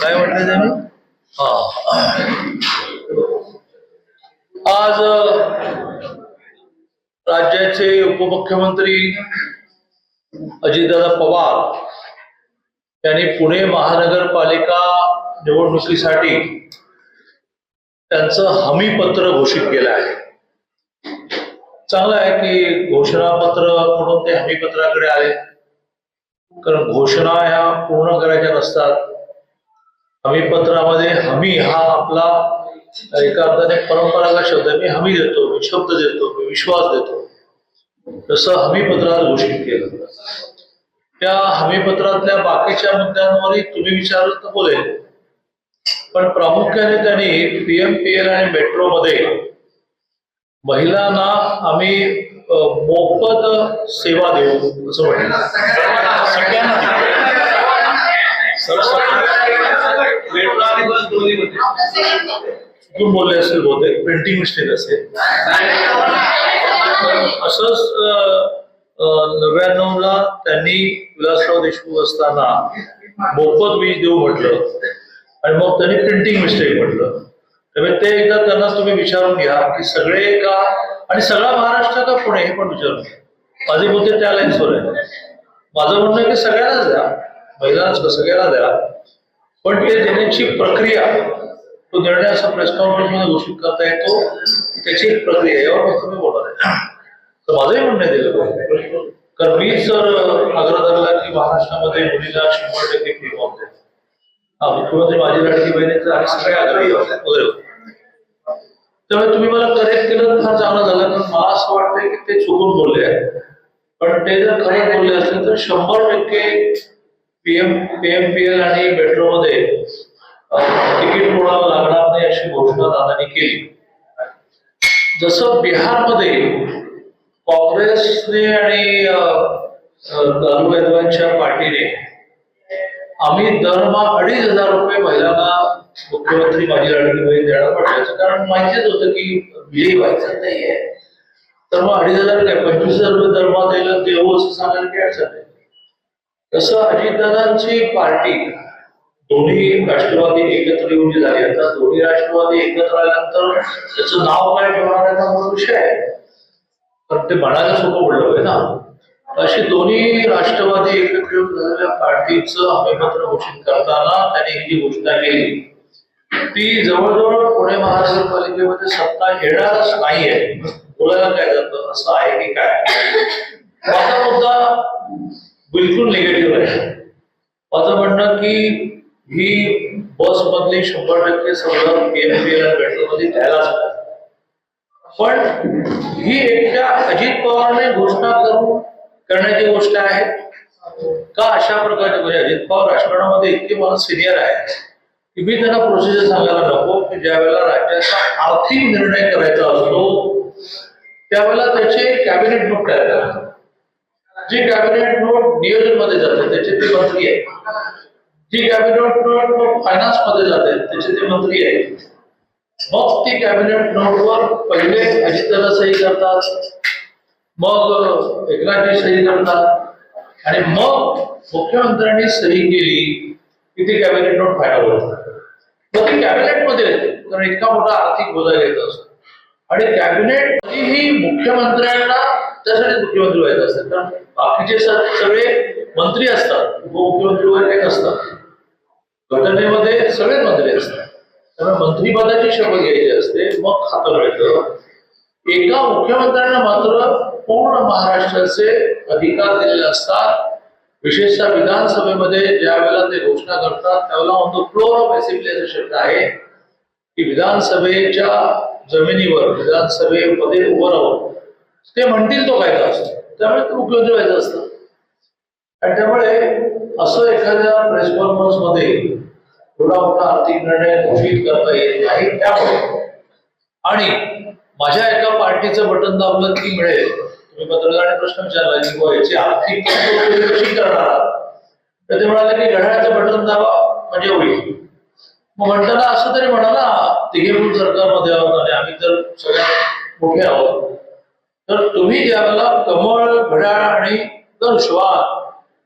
काय म्हटलं त्यांनी? आज राज्याचे उपमुख्यमंत्री अजितदादा पवार यांनी पुणे महानगरपालिका निवडणुकीसाठी त्यांचं हमीपत्र घोषित केलं आहे. चांगलं आहे की घोषणापत्र म्हणून ते हमीपत्राकडे आले. कारण घोषणा ह्या पूर्ण करायच्या नसतात. हमीपत्रामध्ये हमी हा आपला एका अर्थाने परंपरागत शब्द मी हमी देतो मी शब्द देतो मी विश्वास देतो. तसं हमीपत्रात घोषित केलं. त्या हमीपत्रातल्या बाकीच्या मुद्द्यांवरही तुम्ही विचारलं तर बोलेल. पण प्रामुख्याने त्यांनी पीएम आणि मेट्रोमध्ये महिलांना आम्ही मोफत सेवा देऊ असं म्हटलं. सगळ्यांना. बोलले असेल बहुतेक प्रिंटिंग मिस्टेक असेल. असंच नव्याण्णव ला त्यांनी विलासराव देशमुख असताना मोफत वीज देऊ म्हटलं. आणि मग त्यांनी प्रिंटिंग मिस्टेक म्हटलं. त्यामुळे ते एकदा त्यांना तुम्ही विचारून घ्या की सगळे का आणि सगळा महाराष्ट्र का पुणे हे पण विचारून घ्या. माझे मुद्दे त्या लाईन्सवर आहे. माझं म्हणणं आहे की सगळ्यांनाच द्या. महिलांच सगळ्यांना द्या. पण ते देण्याची प्रक्रिया तो निर्णय असा प्रेस कॉन्फरन्समध्ये घोषित करता येतो त्याची एक प्रक्रिया आहे, यावर मग तुम्ही बोलणार आहे तर माझंही म्हणणं आहे दिलं कारण मी जर आग्रह धरला की महाराष्ट्रामध्ये मुलीला शंभर टक्के फी द्या मुख्यमंत्री माझी लाडकी बहिणीचं आणि सगळे आग्रही होते वगैरे त्यामुळे तुम्ही मला करेक्ट केलं तर फार चांगलं झालं. पण मला असं वाटतंय की ते चुकून बोलले आहे पण ते जर खरं बोलले असतील तर शंभर टक्के पीएम पीएमपीएल आणि मेट्रोमध्ये तिकीट कोणाला लागणार नाही अशी घोषणा दादानी केली. जसं बिहारमध्ये काँग्रेसने आणि लालू यादवांच्या पार्टीने आम्ही दरमहा अडीच हजार रुपये महिलांना मुख्यमंत्री माझी लाडकी बहीण देणार म्हटल्याचं कारण माहितीच होतं की विजयी व्हायचं नाहीये. तर मग अडीच हजार काय? पंचवीस हजार रुपये दरमहा द्यायला देऊ असं सांगायला काय अडचण नाही. तसं अजितदादांची पार्टी दोन्ही राष्ट्रवादी एकत्र येऊन जी झाली आता दोन्ही राष्ट्रवादी एकत्र आल्यानंतर त्याचं नाव काय ठेवणार आहे हा विषय आहे. पण ते म्हणायला सोपं पडलं होय ना. अशी दोन्ही राष्ट्रवादी एकत्र येऊन झालेल्या पार्टीचं हमीपत्र घोषित करताना त्यांनी ही घोषणा केली. ती जवळजवळ पुणे महानगरपालिकेमध्ये सत्ता येणारच नाहीये. बोलायला काय जातं? असं आहे की काय? माझा मुद्दा बिलकुल निगेटिव्ह आहे. माझं म्हणणं की ही बस मधली शंभर टक्के सवलत पीएमपीएल मेट्रोमध्ये द्यायलाच पण ही एकट्या अजित पवारने घोषणा करून करण्याची गोष्ट आहे. का अशा प्रकारचे म्हणजे अजित पवार राजकारणामध्ये इतके मला सिनियर आहे की मी त्यांना प्रोसिजर सांगायला नको, की ज्या वेळेला राज्याचा आर्थिक निर्णय करायचा असतो, त्यावेळेला त्याचे कॅबिनेट नोट तयार करा. जी कॅबिनेट नोट नियोजन मध्ये जाते मंत्री आहे जी कॅबिनेट नोट फायनान्स मध्ये जाते मंत्री आहे मग ती कॅबिनेट नोटवर पहिले अजितदादा सही करतात मग एकनाथजी सही करतात. आणि मग मुख्यमंत्र्यांनी सही केली की ते कॅबिनेट नोट फायनल होतात मग ती कॅबिनेटमध्ये येते. कारण इतका मोठा आर्थिक बोजा येत असतो. आणि कॅबिनेट ही मुख्यमंत्र्यांना त्यासाठी मुख्यमंत्री व्हायचं असतात कारण बाकीचे सगळे मंत्री असतात उपमुख्यमंत्री वगैरे असतात घटनेमध्ये सगळे मंत्री असतात. त्यामुळे मंत्रिपदाची शपथ घ्यायची असते मग खातं मिळतं. एका मुख्यमंत्र्यांना मात्र पूर्ण महाराष्ट्राचे अधिकार दिलेले असतात. विशेषतः विधानसभेमध्ये ज्या वेळेला ते घोषणा करतात त्यावेळेला on the floor of assembly असा शब्द आहे. की विधानसभेच्या जमिनीवर विधानसभेमध्ये उभं राहून ते म्हणतील तो कायदा असतो. त्यामुळे ते मुख्यमंत्री व्हायचं असतं. आणि त्यामुळे असं एखाद्या प्रेस कॉन्फरन्समध्ये थोडा मोठा आर्थिक निर्णय घोषित करता येत नाही. त्यामुळे आणि माझ्या एका पार्टीचं बटन दाबलं की मिळेल. तुम्ही पत्रकाराने प्रश्न विचारला की बुवा याची आर्थिक कशी करणार तर ते म्हणाले की घड्याळाचं बटन दाबा म्हणजे होईल. मग म्हणताना असं तरी म्हणा ना तिघे म्हणून सरकारमध्ये आहोत आणि आम्ही तर सगळ्यात मोठे आहोत. तर तुम्ही ज्याला कमळ घड्याळ आणि तर श्वास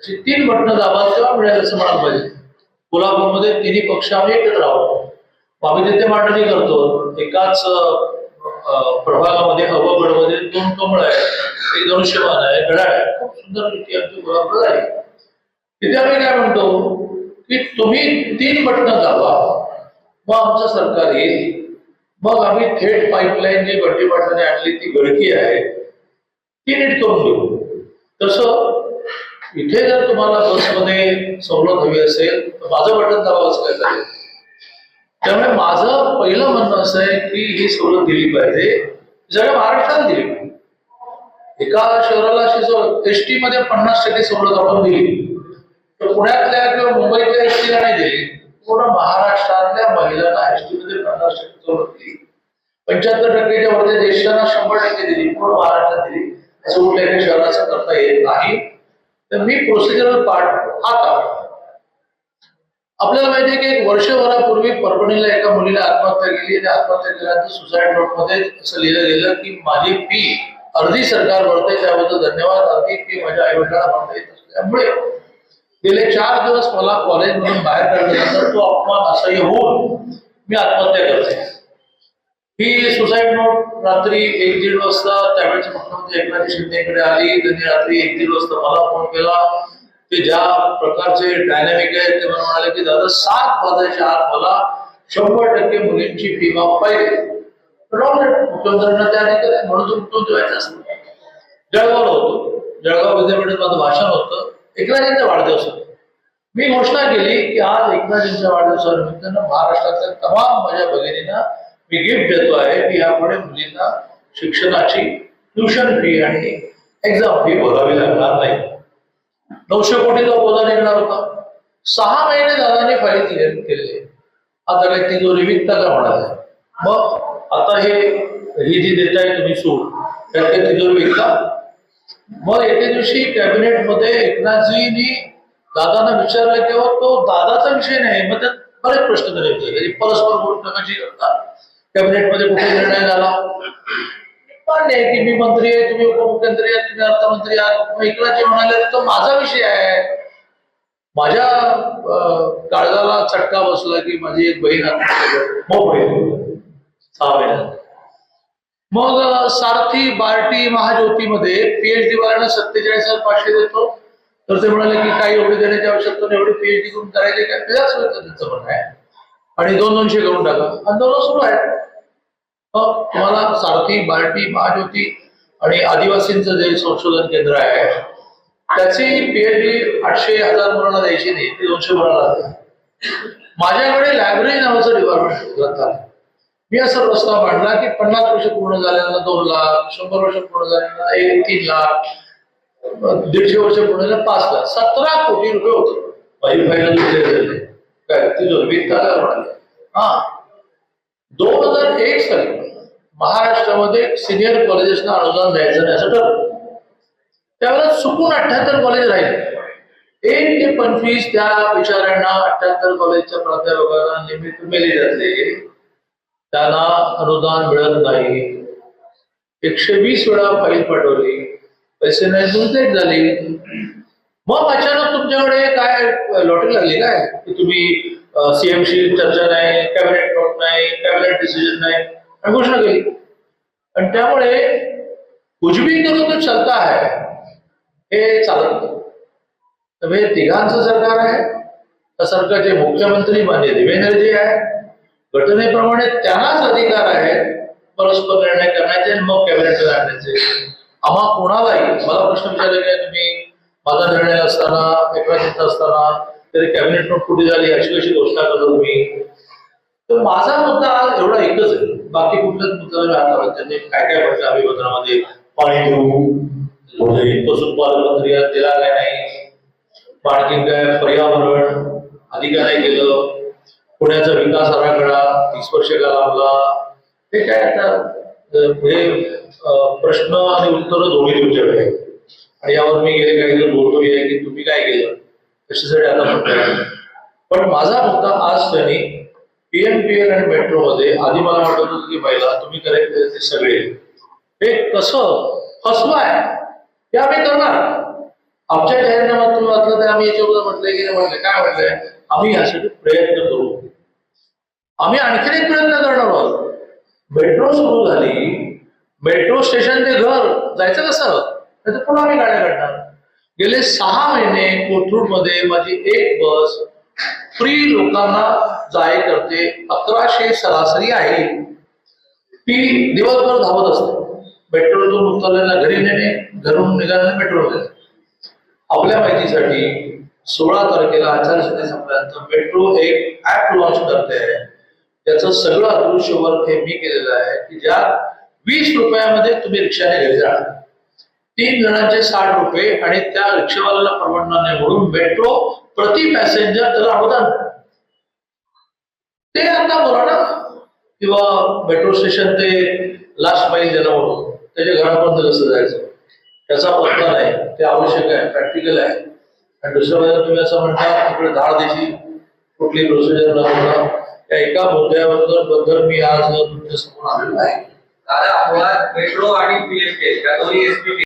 अशी तीन बटणं दाबा तेव्हा मिळेल असं म्हणायला पाहिजे. कोल्हापूरमध्ये तिन्ही पक्ष आम्ही एकत्र आहोत. आम्ही तिथे मांडणी करतो. एकाच प्रभागामध्ये हवगडमध्ये दोन कमळ आहेत एक धनुष्यबाण आहे घड्याळ आहे. खूप सुंदर रीती आमची कोल्हापूर झाली तिथे आम्ही काय म्हणतो? की तुम्ही तीन बटणं दाबा. मग आमचं सरकार येईल. मग आम्ही थेट पाईपलाईन जी गड्डी पाटलाने आणली ती गळकी आहे. ती नीट करून देऊ तसं इथे जर तुम्हाला बसमध्ये सवलत हवी असेल तर माझं बटन दाबावंच काय चालेल त्यामुळे माझं पहिलं म्हणणं असं आहे की ही सवलत दिली पाहिजे. जरा महाराष्ट्राला दिली. पाहिजे एका शहराला अशी सवलत एस टी मध्ये पन्नास टक्के सवलत आपण दिली. तर पुण्यातल्या किंवा मुंबईतल्या एस टीला नाही दिली. पूर्ण महाराष्ट्रातल्या महिलांना एस टी मध्ये पन्नास टक्के सवलत दिली. पंच्याहत्तर टक्केच्या वरती ज्येष्ठांना शंभर टक्के दिली. पूर्ण महाराष्ट्रात दिली. असं कुठल्याही शहराचं करता येत नाही. तर मी प्रोसिजरल पार्ट आता आपल्याला माहिती आहे की एक वर्षभरापूर्वी परभणीला एका मुलीला आत्महत्या केली आणि आत्महत्या केल्यानंतर सुसाईड नोटमध्ये असं लिहिलं गेलं की माझी फी अर्धी सरकार भरते त्याबद्दल धन्यवाद. अर्धी फी माझ्या आई वडिलांना भरता येत असल्यामुळे गेले चार दिवस मला कॉलेजमधून बाहेर काढल्यानंतर तो अपमान असह्य होऊन मी आत्महत्या करते. ही सुसाईड नोट रात्री एक दीड वाजता त्यावेळेस मुख्यमंत्री एकनाथ शिंदेकडे आली. त्यांनी रात्री एक दीड वाजता मला फोन केला. की ज्या प्रकारचे डायनॅमिक आहे ते म्हणाले की दादा सात वाजायच्या आत मला शंभर टक्के मुलींची फी माफ पाहिजे मुख्यमंत्र्यांना त्या नाही म्हणून तो मुख्यमंत्री जळगाव जळगावला होतो. जळगाव विद्यापीठात माझं भाषण होतं. एकनाथजींचा वाढदिवस होता. मी घोषणा केली की आज एकनाथजींच्या वाढदिवसानिमित्तानं महाराष्ट्रातल्या तमाम माझ्या भगिनींना मी गिफ्ट देतो आहे की यापुढे मुलींना शिक्षणाची ट्युशन फी आणि एक्झाम फी भरावी लागणार नाही. नऊशे कोटीचा ओझा निघणार होता. सहा महिने दादाने फायदे क्लिअर आता काही तिजोरी विकता का म्हणाले मग आता हे ही जी देताय तुम्ही सूट त्यात तिजोरी विकता मग एके दिवशी कॅबिनेटमध्ये एकनाथजींनी दादांना विचारलं तेव्हा तो दादाचा विषय नाही मग त्यात बरेच प्रश्न त्यांनी विचारले म्हणजे परस्पर गोष्ट कशी कॅबिनेट कॅबिनेटमध्ये कुठे निर्णय झाला. मान्य आहे की मी मंत्री आहे तुम्ही उपमुख्यमंत्री आहे तुम्ही अर्थमंत्री आहात. मग एकनाथजी म्हणाले तो माझा विषय आहे. माझ्या काळजाला चटका बसला की माझी एक बहीण करते. मग बहीण सहा महिन्यात मग अं, सारथी बार्टी महाज्योतीमध्ये पीएचडी वाल्यांना सत्तेचाळीस हजार पाचशे देतो. तर ते म्हणाले की काही एवढी देण्याची आवश्यकता नाही एवढी पीएचडी करून करायचे काय? त्यांचं म्हणणं आहे. आणि दोन दोनशे करून टाका. आंदोलन सुरू आहे. मग तुम्हाला सारथी बार्टी महाज्योती आणि आदिवासींचं जे संशोधन केंद्र आहे त्याची पीएचडी आठशे हजार मुलांना द्यायची नाही ती दोनशे मुलांना माझ्याकडे लायब्ररी नावाचं डिपार्टमेंट ग्रंथालय मी असा प्रस्ताव मांडला की पन्नास वर्ष पूर्ण झालेला दोन लाख शंभर वर्ष पूर्ण झालेला एक तीन लाख दीडशे वर्ष पूर्ण झाले पाच लाख सतरा कोटी रुपये होते. माझी फायनल झाले काय ती जो म्हणाले. हा. दोन हजार एक साली महाराष्ट्रामध्ये सिनियर कॉलेजेसना अनुदान द्यायचं नाही. असं ठरलं. त्यावेळेला चुकून अठ्याहत्तर कॉलेज राहिले. एक ते पंचवीस त्या बिचाऱ्यांना अठ्याहत्तर कॉलेजच्या प्राध्यापकांना निमित्त मेले जाते. त्यांना अनुदान मिळत नाही. एकशे वीस वेळा फाईल पाठवली. पैसे नाही दुर्देट झाली. मग अचानक तुमच्याकडे काय लॉटरी लागली काय? की तुम्ही सीएमशी चर्चा नाही कॅबिनेट नोट नाही कॅबिनेट डिसिजन नाही? घोषणा केली. आणि त्यामुळे उजवी करून करो चलता है हे चालत तर हे तिघांचं सरकार आहे. त्या सरकारचे मुख्यमंत्री मान्य देवेंद्रजी आहे. घटनेप्रमाणे त्यांनाच अधिकार आहेत परस्पर निर्णय करण्याचे आणि मग कॅबिनेट आणण्याचे. आम्हा कोणालाही मला प्रश्न विचारला की तुम्ही माझा निर्णय असताना एकनाथीचा असताना तरी कॅबिनेट नोट कुठे झाली अशी कशी घोषणा करता तुम्ही? तर माझा मुद्दा आज एवढा एकच आहे. बाकी कुठल्याच मुद्द्याला त्यांनी काय काय म्हटलं अभिवादनामध्ये पाणी देऊ. म्हणजे इथपासून पालकमंत्री दिला काय नाही? पाणी काय पर्यावरण आधी काय नाही केलं? पुण्याचा विकास आराखडा तीस वर्ष का लावला हे काय आता हे प्रश्न आणि उत्तर दोन्ही तुमच्याकडे आहे आणि यावर मी गेले काही दिवस बोलतोय की तुम्ही काय केलं? कशासाठी आता म्हणताय? पण माझा मुद्दा आज त्यांनी पीएमपीएल आणि मेट्रो मध्ये आधी मला वाटत होतं की पहिला तुम्ही करेक्ट ते सगळे. हे कसं? फसव आहे. हे आम्ही करणार. आमच्या जाहीरनाम्यात तुम्ही वाचलं तर आम्ही याच्याबद्दल म्हटलंय की नाही म्हटलंय? काय म्हटलंय? आम्ही यासाठी प्रयत्न करू. आम्ही आणखीन एक प्रयत्न करणार आहोत. मेट्रो सुरू झाली. मेट्रो स्टेशन ते घर. जायचं कसं? तर पुन्हा आम्ही गाड्या काढणार. गेले सहा महिने कोथरूडमध्ये माझी एक बस फ्री लोकांना जाय करते. अकराशे सरासरी आहे. ती दिवसभर धावत असते. पेट्रोलतून उतरलेल्या घरी नेणे घरून निघाल्याने पेट्रोल देणे आपल्या माहितीसाठी सोळा तारखेला आचारसंहिता संपल्यानंतर मेट्रो एक ऍप लॉन्च करते आहे. त्याचं सगळं अदृश्य वर्क हे मी केलेलं आहे की ज्या वीस रुपयामध्ये तुम्ही रिक्षाने घरी जाणार. तीन जणांचे साठ रुपये आणि त्या रिक्षावाल्याला परवडणार नाही म्हणून मेट्रो प्रति पॅसेंजर त्याला अनुदान ते आता बोला ना किंवा मेट्रो स्टेशन ते लास्ट माईल ज्याला म्हणून त्याच्या घरापर्यंत कसं जायचं? त्याचा पत्ता नाही ते आवश्यक आहे प्रॅक्टिकल आहे. आणि दुसऱ्या बाजूला तुम्ही असं म्हणता तिकडे धाड देशी कुठली प्रोसिजर न होता या एका मुद्द्याबद्दल बद्दल मी आज तुमच्यासमोर आलेलो आहे. दादा मुळात मेट्रो आणि पीएसके या दोन्ही पी